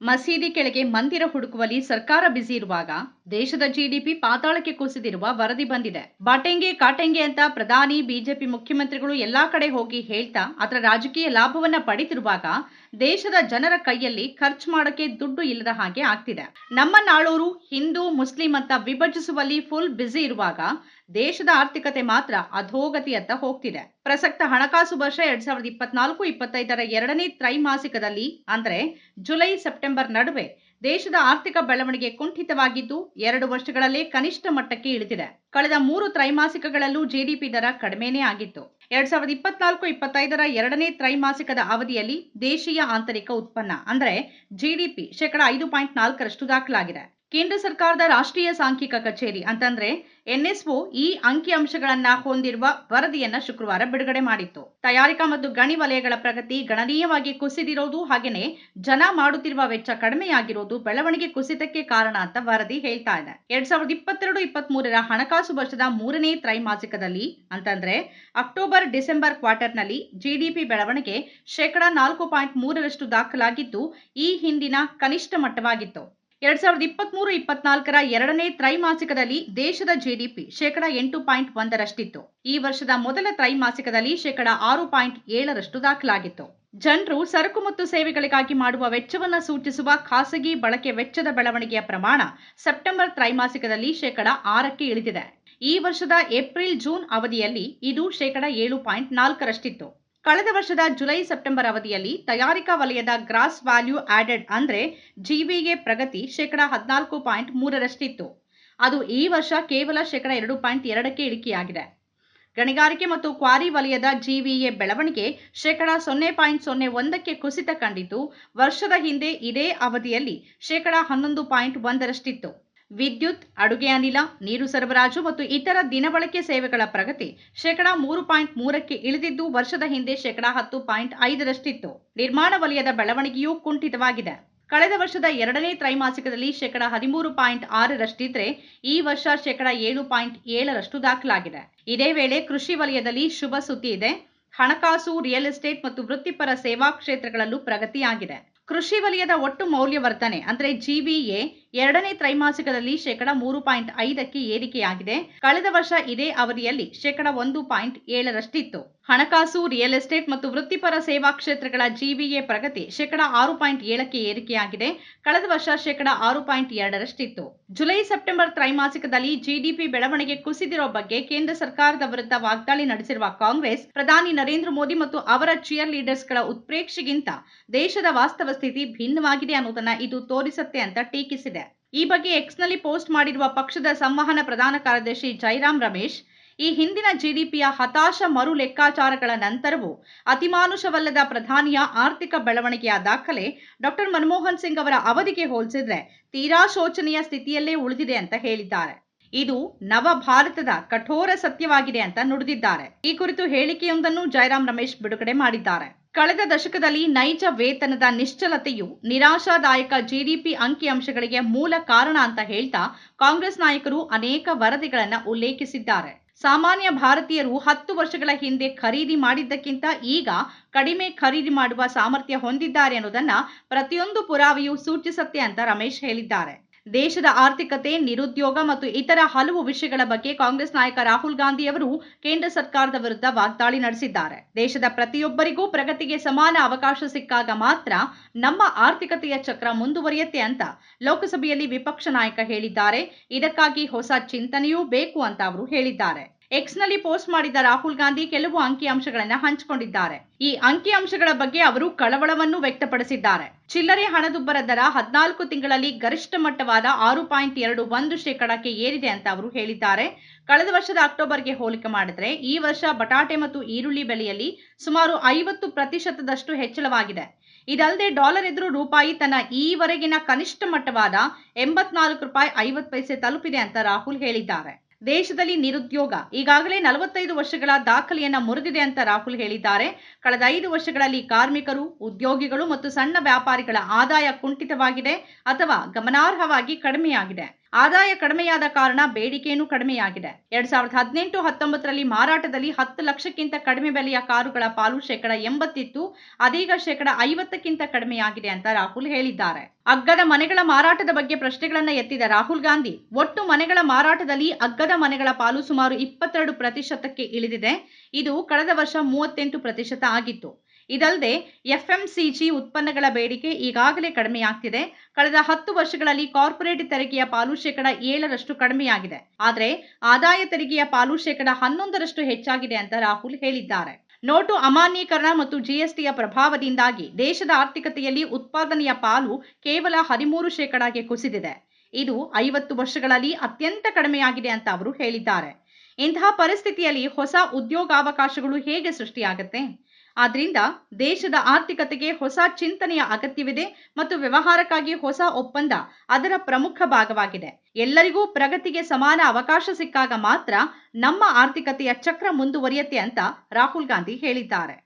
ಮಸೀದಿ ಕೆಳಗೆ ಮಂದಿರ ಹುಡುಕುವಲ್ಲಿ ಸರ್ಕಾರ ಬ್ಯುಸಿ ಇರುವಾಗ ದೇಶದ ಜಿಡಿಪಿ ಪಾತಾಳಕ್ಕೆ ಕುಸಿದಿರುವ ವರದಿ ಬಂದಿದೆ. ಬಾಟೆಂಗೆ, ಕಾಟೆಂಗೆ ಅಂತ ಪ್ರಧಾನಿ, ಬಿಜೆಪಿ ಮುಖ್ಯಮಂತ್ರಿಗಳು ಎಲ್ಲಾ ಕಡೆ ಹೋಗಿ ಹೇಳ್ತಾ, ಅದರ ರಾಜಕೀಯ ಲಾಭವನ್ನ ಪಡಿತಿರುವಾಗ ದೇಶದ ಜನರ ಕೈಯಲ್ಲಿ ಖರ್ಚು ಮಾಡಕ್ಕೆ ದುಡ್ಡು ಇಲ್ಲದ ಹಾಗೆ ಆಗ್ತಿದೆ. ನಮ್ಮ ನಾಳೂರು ಹಿಂದೂ, ಮುಸ್ಲಿಂ ಅಂತ ವಿಭಜಿಸುವಲ್ಲಿ ಫುಲ್ ಬ್ಯುಸಿ ಇರುವಾಗ ದೇಶದ ಆರ್ಥಿಕತೆ ಮಾತ್ರ ಅಧೋಗತಿಯತ್ತ ಹೋಗ್ತಿದೆ. ಪ್ರಸಕ್ತ ಹಣಕಾಸು ವರ್ಷ ಎರಡ್ ಸಾವಿರದ ಇಪ್ಪತ್ನಾಲ್ಕು, ಇಪ್ಪತ್ತೈದರ ಎರಡನೇ ತ್ರೈಮಾಸಿಕದಲ್ಲಿ, ಅಂದ್ರೆ ಜುಲೈ, ಸೆಪ್ಟೆಂಬರ್ ನಡುವೆ ದೇಶದ ಆರ್ಥಿಕ ಬೆಳವಣಿಗೆ ಕುಂಠಿತವಾಗಿದ್ದು ಎರಡು ವರ್ಷಗಳಲ್ಲೇ ಕನಿಷ್ಠ ಮಟ್ಟಕ್ಕೆ ಇಳಿದಿದೆ. ಕಳೆದ ಮೂರು ತ್ರೈಮಾಸಿಕಗಳಲ್ಲೂ ಜಿಡಿಪಿ ದರ ಕಡಿಮೆನೇ ಆಗಿತ್ತು. ಎರಡ್ ಸಾವಿರದ ಇಪ್ಪತ್ನಾಲ್ಕು ಇಪ್ಪತ್ತೈದರ ಎರಡನೇ ತ್ರೈಮಾಸಿಕದ ಅವಧಿಯಲ್ಲಿ ದೇಶೀಯ ಆಂತರಿಕ ಉತ್ಪನ್ನ, ಅಂದರೆ ಜಿಡಿಪಿ ಶೇಕಡ ಐದು ಪಾಯಿಂಟ್ ನಾಲ್ಕರಷ್ಟು ದಾಖಲಾಗಿದೆ. ಕೇಂದ್ರ ಸರ್ಕಾರದ ರಾಷ್ಟ್ರೀಯ ಸಾಂಖ್ಯಿಕ ಕಚೇರಿ ಅಂತಂದ್ರೆ ಎನ್ಎಸ್ಒ ಈ ಅಂಕಿ ಅಂಕಿಅಂಶಗಳನ್ನ ಹೊಂದಿರುವ ವರದಿಯನ್ನ ಶುಕ್ರವಾರ ಬಿಡುಗಡೆ ಮಾಡಿತ್ತು. ತಯಾರಿಕಾ ಮತ್ತು ಗಣಿ ವಲಯಗಳ ಪ್ರಗತಿ ಗಣನೀಯವಾಗಿ ಕುಸಿದಿರೋದು ಹಾಗೇನೆ ಜನ ಮಾಡುತ್ತಿರುವ ವೆಚ್ಚ ಕಡಿಮೆಯಾಗಿರೋದು ಬೆಳವಣಿಗೆ ಕುಸಿತಕ್ಕೆ ಕಾರಣ ಅಂತ ವರದಿ ಹೇಳ್ತಾ ಇದೆ. ಎರಡ್ ಸಾವಿರದ ಇಪ್ಪತ್ತೆರಡು ಇಪ್ಪತ್ತ್ ಮೂರರ ಹಣಕಾಸು ವರ್ಷದ ಮೂರನೇ ತ್ರೈಮಾಸಿಕದಲ್ಲಿ ಅಂತಂದ್ರೆ ಅಕ್ಟೋಬರ್ ಡಿಸೆಂಬರ್ ಕ್ವಾರ್ಟರ್ನಲ್ಲಿ ಜಿಡಿಪಿ ಬೆಳವಣಿಗೆ ಶೇಕಡಾ ನಾಲ್ಕು ಪಾಯಿಂಟ್ ಮೂರರಷ್ಟು ದಾಖಲಾಗಿದ್ದು ಈ ಹಿಂದಿನ ಕನಿಷ್ಠ ಮಟ್ಟವಾಗಿತ್ತು. ಎರಡ್ ಸಾವಿರದ ಇಪ್ಪತ್ಮೂರು ಇಪ್ಪತ್ನಾಲ್ಕರ ಎರಡನೇ ತ್ರೈಮಾಸಿಕದಲ್ಲಿ ದೇಶದ ಜಿಡಿಪಿ ಶೇಕಡ ಎಂಟು ಪಾಯಿಂಟ್ ಒಂದರಷ್ಟಿತ್ತು. ಈ ವರ್ಷದ ಮೊದಲ ತ್ರೈಮಾಸಿಕದಲ್ಲಿ ಶೇಕಡ ಆರು ಪಾಯಿಂಟ್ ಏಳರಷ್ಟು ದಾಖಲಾಗಿತ್ತು. ಜನರು ಸರಕು ಮತ್ತು ಸೇವೆಗಳಿಗಾಗಿ ಮಾಡುವ ವೆಚ್ಚವನ್ನು ಸೂಚಿಸುವ ಖಾಸಗಿ ಬಳಕೆ ವೆಚ್ಚದ ಬೆಳವಣಿಗೆಯ ಪ್ರಮಾಣ ಸೆಪ್ಟೆಂಬರ್ ತ್ರೈಮಾಸಿಕದಲ್ಲಿ ಶೇಕಡ ಆರಕ್ಕೆ ಇಳಿದಿದೆ. ಈ ವರ್ಷದ ಏಪ್ರಿಲ್ ಜೂನ್ ಅವಧಿಯಲ್ಲಿ ಇದು ಶೇಕಡ ಏಳು ಪಾಯಿಂಟ್ ನಾಲ್ಕರಷ್ಟಿತ್ತು. ಕಳೆದ ವರ್ಷದ ಜುಲೈ ಸೆಪ್ಟೆಂಬರ್ ಅವಧಿಯಲ್ಲಿ ತಯಾರಿಕಾ ವಲಯದ ಗ್ರಾಸ್ ವ್ಯಾಲ್ಯೂ ಆಡೆಡ್ ಅಂದರೆ ಜಿವಿಎ ಪ್ರಗತಿ ಶೇಕಡ ಹದಿನಾಲ್ಕು ಪಾಯಿಂಟ್ ಮೂರರಷ್ಟಿತ್ತು. ಅದು ಈ ವರ್ಷ ಕೇವಲ ಶೇಕಡ ಎರಡು ಪಾಯಿಂಟ್ ಎರಡಕ್ಕೆ ಇಳಿಕೆಯಾಗಿದೆ. ಗಣಿಗಾರಿಕೆ ಮತ್ತು ಕ್ವಾರಿ ವಲಯದ ಜಿವಿಎ ಬೆಳವಣಿಗೆ ಶೇಕಡ ಸೊನ್ನೆ ಪಾಯಿಂಟ್ ಸೊನ್ನೆ ಒಂದಕ್ಕೆ ಕುಸಿತ ಕಂಡಿತು ವರ್ಷದ ಹಿಂದೆ ಇದೇ ಅವಧಿಯಲ್ಲಿ ಶೇಕಡ ಹನ್ನೊಂದು ಪಾಯಿಂಟ್ ಒಂದರಷ್ಟಿತ್ತು. ವಿದ್ಯುತ್, ಅಡುಗೆ ಅನಿಲ, ನೀರು ಸರಬರಾಜು ಮತ್ತು ಇತರ ದಿನಬಳಕೆ ಸೇವೆಗಳ ಪ್ರಗತಿ ಶೇಕಡ ಮೂರು ಪಾಯಿಂಟ್ ಮೂರಕ್ಕೆ ಇಳಿದಿದ್ದು ವರ್ಷದ ಹಿಂದೆ ಶೇಕಡ ಹತ್ತು ಪಾಯಿಂಟ್ ಐದರಷ್ಟಿತ್ತು. ನಿರ್ಮಾಣ ವಲಯದ ಬೆಳವಣಿಗೆಯೂ ಕುಂಠಿತವಾಗಿದೆ. ಕಳೆದ ವರ್ಷದ ಎರಡನೇ ತ್ರೈಮಾಸಿಕದಲ್ಲಿ ಶೇಕಡ ಹದಿಮೂರು ಪಾಯಿಂಟ್ ಆರರಷ್ಟಿದ್ರೆ ಈ ವರ್ಷ ಶೇಕಡ ಏಳು ಪಾಯಿಂಟ್ ಏಳರಷ್ಟು ದಾಖಲಾಗಿದೆ. ಇದೇ ವೇಳೆ ಕೃಷಿ ವಲಯದಲ್ಲಿ ಶುಭ ಸುದ್ದಿ ಇದೆ. ಹಣಕಾಸು, ರಿಯಲ್ ಎಸ್ಟೇಟ್ ಮತ್ತು ವೃತ್ತಿಪರ ಸೇವಾ ಕ್ಷೇತ್ರಗಳಲ್ಲೂ ಪ್ರಗತಿಯಾಗಿದೆ. ಕೃಷಿ ವಲಯದ ಒಟ್ಟು ಮೌಲ್ಯವರ್ಧನೆ ಅಂದರೆ ಜಿವಿಎ ಎರಡನೇ ತ್ರೈಮಾಸಿಕದಲ್ಲಿ ಶೇಕಡ ಮೂರು ಪಾಯಿಂಟ್ ಐದಕ್ಕೆ ಏರಿಕೆಯಾಗಿದೆ. ಕಳೆದ ವರ್ಷ ಇದೇ ಅವಧಿಯಲ್ಲಿ ಶೇಕಡ ಒಂದು ಪಾಯಿಂಟ್ ಏಳರಷ್ಟಿತ್ತು. ಹಣಕಾಸು, ರಿಯಲ್ ಎಸ್ಟೇಟ್ ಮತ್ತು ವೃತ್ತಿಪರ ಸೇವಾ ಕ್ಷೇತ್ರಗಳ ಜಿವಿಎ ಪ್ರಗತಿ ಶೇಕಡ ಆರು ಪಾಯಿಂಟ್ ಏಳಕ್ಕೆ ಏರಿಕೆಯಾಗಿದೆ. ಕಳೆದ ವರ್ಷ ಶೇಕಡ ಆರು ಪಾಯಿಂಟ್ ಎರಡರಷ್ಟಿತ್ತು. ಜುಲೈ ಸೆಪ್ಟೆಂಬರ್ ತ್ರೈಮಾಸಿಕದಲ್ಲಿ ಜಿಡಿಪಿ ಬೆಳವಣಿಗೆ ಕುಸಿದಿರೋ ಬಗ್ಗೆ ಕೇಂದ್ರ ಸರ್ಕಾರದ ವಿರುದ್ಧ ವಾಗ್ದಾಳಿ ನಡೆಸಿರುವ ಕಾಂಗ್ರೆಸ್, ಪ್ರಧಾನಿ ನರೇಂದ್ರ ಮೋದಿ ಮತ್ತು ಅವರ ಚಿಯರ್ ಲೀಡರ್ಸ್ಗಳ ಉತ್ಪ್ರೇಕ್ಷೆಗಿಂತ ದೇಶದ ವಾಸ್ತವ ಸ್ಥಿತಿ ಭಿನ್ನವಾಗಿದೆ ಅನ್ನೋದನ್ನ ಇದು ತೋರಿಸುತ್ತೆ ಅಂತ ಟೀಕಿಸಿದೆ. ಈ ಬಗ್ಗೆ ಎಕ್ಸ್ನಲ್ಲಿ ಪೋಸ್ಟ್ ಮಾಡಿರುವ ಪಕ್ಷದ ಸಂವಹನ ಪ್ರಧಾನ ಕಾರ್ಯದರ್ಶಿ ಜೈರಾಮ್ ರಮೇಶ್, ಈ ಹಿಂದಿನ ಜಿಡಿಪಿಯ ಹತಾಶ ಮರು ಲೆಕ್ಕಾಚಾರಗಳ ನಂತರವೂ ಅತಿಮಾನುಷವಲ್ಲದ ಪ್ರಧಾನಿಯ ಆರ್ಥಿಕ ಬೆಳವಣಿಗೆಯ ದಾಖಲೆ ಡಾಕ್ಟರ್ ಮನಮೋಹನ್ ಸಿಂಗ್ ಅವರ ಅವಧಿಗೆ ಹೋಲಿಸಿದ್ರೆ ತೀರಾ ಶೋಚನೀಯ ಸ್ಥಿತಿಯಲ್ಲೇ ಉಳಿದಿದೆ ಅಂತ ಹೇಳಿದ್ದಾರೆ. ಇದು ನವ ಭಾರತದ ಕಠೋರ ಸತ್ಯವಾಗಿದೆ ಅಂತ ನುಡಿದಿದ್ದಾರೆ. ಈ ಕುರಿತು ಹೇಳಿಕೆಯೊಂದನ್ನು ಜೈರಾಮ್ ರಮೇಶ್ ಬಿಡುಗಡೆ ಮಾಡಿದ್ದಾರೆ. ಕಳೆದ ದಶಕದಲ್ಲಿ ನೈಜ ವೇತನದ ನಿಶ್ಚಲತೆಯು ನಿರಾಶಾದಾಯಕ ಜಿಡಿಪಿ ಅಂಕಿಅಂಶಗಳಿಗೆ ಮೂಲ ಕಾರಣ ಅಂತ ಹೇಳ್ತಾ ಕಾಂಗ್ರೆಸ್ ನಾಯಕರು ಅನೇಕ ವರದಿಗಳನ್ನು ಉಲ್ಲೇಖಿಸಿದ್ದಾರೆ. ಸಾಮಾನ್ಯ ಭಾರತೀಯರು ಹತ್ತು ವರ್ಷಗಳ ಹಿಂದೆ ಖರೀದಿ ಮಾಡಿದ್ದಕ್ಕಿಂತ ಈಗ ಕಡಿಮೆ ಖರೀದಿ ಮಾಡುವ ಸಾಮರ್ಥ್ಯ ಹೊಂದಿದ್ದಾರೆ ಅನ್ನೋದನ್ನ ಪ್ರತಿಯೊಂದು ಪುರಾವೆಯೂ ಸೂಚಿಸುತ್ತೆ ಅಂತ ರಮೇಶ್ ಹೇಳಿದ್ದಾರೆ. ದೇಶದ ಆರ್ಥಿಕತೆ, ನಿರುದ್ಯೋಗ ಮತ್ತು ಇತರ ಹಲವು ವಿಷಯಗಳ ಬಗ್ಗೆ ಕಾಂಗ್ರೆಸ್ ನಾಯಕ ರಾಹುಲ್ ಗಾಂಧಿ ಅವರು ಕೇಂದ್ರ ಸರ್ಕಾರದ ವಿರುದ್ಧ ವಾಗ್ದಾಳಿ ನಡೆಸಿದ್ದಾರೆ. ದೇಶದ ಪ್ರತಿಯೊಬ್ಬರಿಗೂ ಪ್ರಗತಿಗೆ ಸಮಾನ ಅವಕಾಶ ಸಿಕ್ಕಾಗ ಮಾತ್ರ ನಮ್ಮ ಆರ್ಥಿಕತೆಯ ಚಕ್ರ ಮುಂದುವರಿಯುತ್ತೆ ಅಂತ ಲೋಕಸಭೆಯಲ್ಲಿ ವಿಪಕ್ಷ ನಾಯಕ ಹೇಳಿದ್ದಾರೆ. ಇದಕ್ಕಾಗಿ ಹೊಸ ಚಿಂತನೆಯೂ ಬೇಕು ಅಂತ ಅವರು ಹೇಳಿದ್ದಾರೆ. ಎಕ್ಸ್ನಲ್ಲಿ ಪೋಸ್ಟ್ ಮಾಡಿದ ರಾಹುಲ್ ಗಾಂಧಿ ಕೆಲವು ಅಂಕಿಅಂಶಗಳನ್ನು ಹಂಚಿಕೊಂಡಿದ್ದಾರೆ. ಈ ಅಂಕಿಅಂಶಗಳ ಬಗ್ಗೆ ಅವರು ಕಳವಳವನ್ನು ವ್ಯಕ್ತಪಡಿಸಿದ್ದಾರೆ. ಚಿಲ್ಲರೆ ಹಣದುಬ್ಬರ ದರ ಹದಿನಾಲ್ಕು ತಿಂಗಳಲ್ಲಿ ಗರಿಷ್ಠ ಮಟ್ಟವಾದ ಆರು ಪಾಯಿಂಟ್ ಎರಡು ಒಂದು ಶೇಕಡಕ್ಕೆ ಏರಿದೆ ಅಂತ ಅವರು ಹೇಳಿದ್ದಾರೆ. ಕಳೆದ ವರ್ಷದ ಅಕ್ಟೋಬರ್ಗೆ ಹೋಲಿಕೆ ಮಾಡಿದ್ರೆ ಈ ವರ್ಷ ಬಟಾಟೆ ಮತ್ತು ಈರುಳ್ಳಿ ಬೆಲೆಯಲ್ಲಿ ಸುಮಾರು ಐವತ್ತು ಪ್ರತಿಶತದಷ್ಟು ಹೆಚ್ಚಳವಾಗಿದೆ. ಇದಲ್ಲದೆ ಡಾಲರ್ ಎದುರು ರೂಪಾಯಿ ತನ್ನ ಈವರೆಗಿನ ಕನಿಷ್ಠ ಮಟ್ಟವಾದ ಎಂಬತ್ನಾಲ್ಕು ರೂಪಾಯಿ ಐವತ್ತು ಪೈಸೆ ತಲುಪಿದೆ ಅಂತ ರಾಹುಲ್ ಹೇಳಿದ್ದಾರೆ. ದೇಶದಲ್ಲಿ ನಿರುದ್ಯೋಗ ಈಗಾಗಲೇ ನಲವತ್ತೈದು ವರ್ಷಗಳ ದಾಖಲೆಯನ್ನು ಮುರಿದಿದೆ ಅಂತ ರಾಹುಲ್ ಹೇಳಿದ್ದಾರೆ. ಕಳೆದ ಐದು ವರ್ಷಗಳಲ್ಲಿ ಕಾರ್ಮಿಕರು, ಉದ್ಯೋಗಿಗಳು ಮತ್ತು ಸಣ್ಣ ವ್ಯಾಪಾರಿಗಳ ಆದಾಯ ಕುಂಠಿತವಾಗಿದೆ ಅಥವಾ ಗಮನಾರ್ಹವಾಗಿ ಕಡಿಮೆಯಾಗಿದೆ. ಆದಾಯ ಕಡಿಮೆಯಾದ ಕಾರಣ ಬೇಡಿಕೆಯೂ ಕಡಿಮೆಯಾಗಿದೆ. ಎರಡ್ ಸಾವಿರದ ಹದಿನೆಂಟು, ಹತ್ತೊಂಬತ್ತರಲ್ಲಿ ಮಾರಾಟದಲ್ಲಿ ಹತ್ತು ಲಕ್ಷಕ್ಕಿಂತ ಕಡಿಮೆ ಬೆಲೆಯ ಕಾರುಗಳ ಪಾಲು ಶೇಕಡ ಎಂಬತ್ತಿತ್ತು. ಅದೀಗ ಶೇಕಡ ಐವತ್ತಕ್ಕಿಂತ ಕಡಿಮೆಯಾಗಿದೆ ಅಂತ ರಾಹುಲ್ ಹೇಳಿದ್ದಾರೆ. ಅಗ್ಗದ ಮನೆಗಳ ಮಾರಾಟದ ಬಗ್ಗೆ ಪ್ರಶ್ನೆಗಳನ್ನು ಎತ್ತಿದ ರಾಹುಲ್ ಗಾಂಧಿ, ಒಟ್ಟು ಮನೆಗಳ ಮಾರಾಟದಲ್ಲಿ ಅಗ್ಗದ ಮನೆಗಳ ಪಾಲು ಸುಮಾರು ಇಪ್ಪತ್ತೆರಡು ಪ್ರತಿಶತಕ್ಕೆ ಇಳಿದಿದೆ. ಇದು ಕಳೆದ ವರ್ಷ ಮೂವತ್ತೆಂಟು ಪ್ರತಿಶತ ಆಗಿತ್ತು. ಇದಲ್ಲದೆ ಎಫ್ಎಂಸಿಜಿ ಉತ್ಪನ್ನಗಳ ಬೇಡಿಕೆ ಈಗಾಗಲೇ ಕಡಿಮೆಯಾಗ್ತಿದೆ. ಕಳೆದ ಹತ್ತು ವರ್ಷಗಳಲ್ಲಿ ಕಾರ್ಪೊರೇಟ್ ತೆರಿಗೆಯ ಪಾಲು ಶೇಕಡ ಏಳರಷ್ಟು ಕಡಿಮೆಯಾಗಿದೆ. ಆದರೆ ಆದಾಯ ತೆರಿಗೆಯ ಪಾಲು ಶೇಕಡ ಹನ್ನೊಂದರಷ್ಟು ಹೆಚ್ಚಾಗಿದೆ ಅಂತ ರಾಹುಲ್ ಹೇಳಿದ್ದಾರೆ. ನೋಟು ಅಮಾನ್ಯೀಕರಣ ಮತ್ತು ಜಿಎಸ್ಟಿಯ ಪ್ರಭಾವದಿಂದಾಗಿ ದೇಶದ ಆರ್ಥಿಕತೆಯಲ್ಲಿ ಉತ್ಪಾದನೆಯ ಪಾಲು ಕೇವಲ ಹದಿಮೂರು ಶೇಕಡಾಗೆ ಕುಸಿದಿದೆ. ಇದು ಐವತ್ತು ವರ್ಷಗಳಲ್ಲಿ ಅತ್ಯಂತ ಕಡಿಮೆಯಾಗಿದೆ ಅಂತ ಅವರು ಹೇಳಿದ್ದಾರೆ. ಇಂತಹ ಪರಿಸ್ಥಿತಿಯಲ್ಲಿ ಹೊಸ ಉದ್ಯೋಗಾವಕಾಶಗಳು ಹೇಗೆ ಸೃಷ್ಟಿಯಾಗುತ್ತೆ? ಆದ್ರಿಂದ ದೇಶದ ಆರ್ಥಿಕತೆಗೆ ಹೊಸ ಚಿಂತನೆಯ ಅಗತ್ಯವಿದೆ ಮತ್ತು ವ್ಯವಹಾರಕ್ಕಾಗಿ ಹೊಸ ಒಪ್ಪಂದ ಅದರ ಪ್ರಮುಖ ಭಾಗವಾಗಿದೆ. ಎಲ್ಲರಿಗೂ ಪ್ರಗತಿಗೆ ಸಮಾನ ಅವಕಾಶ ಸಿಕ್ಕಾಗ ಮಾತ್ರ ನಮ್ಮ ಆರ್ಥಿಕತೆಯ ಚಕ್ರ ಮುಂದುವರಿಯುತ್ತೆ ಅಂತ ರಾಹುಲ್ ಗಾಂಧಿ ಹೇಳಿದ್ದಾರೆ.